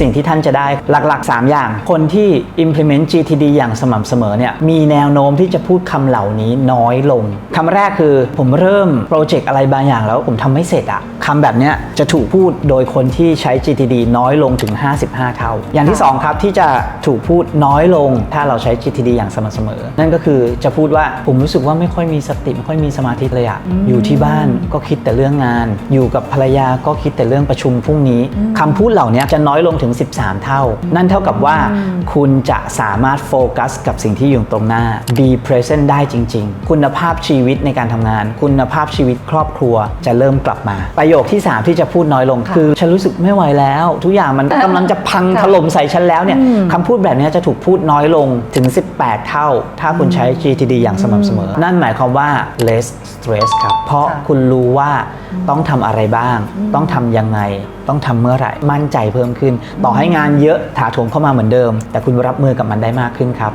สิ่งที่ท่านจะได้หลักๆ 3 อย่าง คนที่ implement GTD อย่างสม่ำเสมอเนี่ยมีแนวโน้มที่จะพูดคำเหล่านี้น้อยลงคำแรกคือผมเริ่มโปรเจกต์อะไรบางอย่างแล้วผมทำไม่เสร็จอะคำแบบเนี้ยจะถูกพูดโดยคนที่ใช้ GTD น้อยลงถึง 55 เท่า อย่างที่ 2 ครับที่จะถูกพูดน้อยลงถ้าเราใช้ GTD อย่างสม่ำเสมอ นั่นก็คือจะพูดว่าผมรู้สึกว่าไม่ค่อยมีสติไม่ค่อยมีสมาธิเลยอะอยู่ที่บ้านก็คิดแต่เรื่องงาน อยู่กับภรรยาก็คิดแต่เรื่องประชุมพรุ่งนี้คำพูดเหล่านี้จะน้อยลงถึง13 เท่า นั่นเท่ากับว่าคุณจะสามารถโฟกัสกับสิ่งที่อยู่ตรงหน้า be present ได้จริง ๆ คุณภาพชีวิตในการทำงาน คุณภาพชีวิตครอบครัวจะเริ่มกลับมา ประโยคที่ 3 ที่จะพูดน้อยลงคือ ฉันรู้สึกไม่ไหวแล้ว ทุกอย่างมันกำลังจะพังถล่มใส่ฉันแล้วเนี่ยคำพูดแบบนี้จะถูกพูดน้อยลงถึง 18 เท่า ถ้าคุณใช้ GTD อย่างสม่ำเสมอ นั่นหมายความว่า less stress ครับ เพราะค่ะคุณรู้ว่าต้องทำอะไรบ้าง ต้องทำยังไง ต้องทำเมื่อไหร่ มั่นใจเพิ่มขึ้น ต่อให้งานเยอะถาโถมเข้ามาเหมือนเดิม แต่คุณรับมือกับมันได้มากขึ้นครับ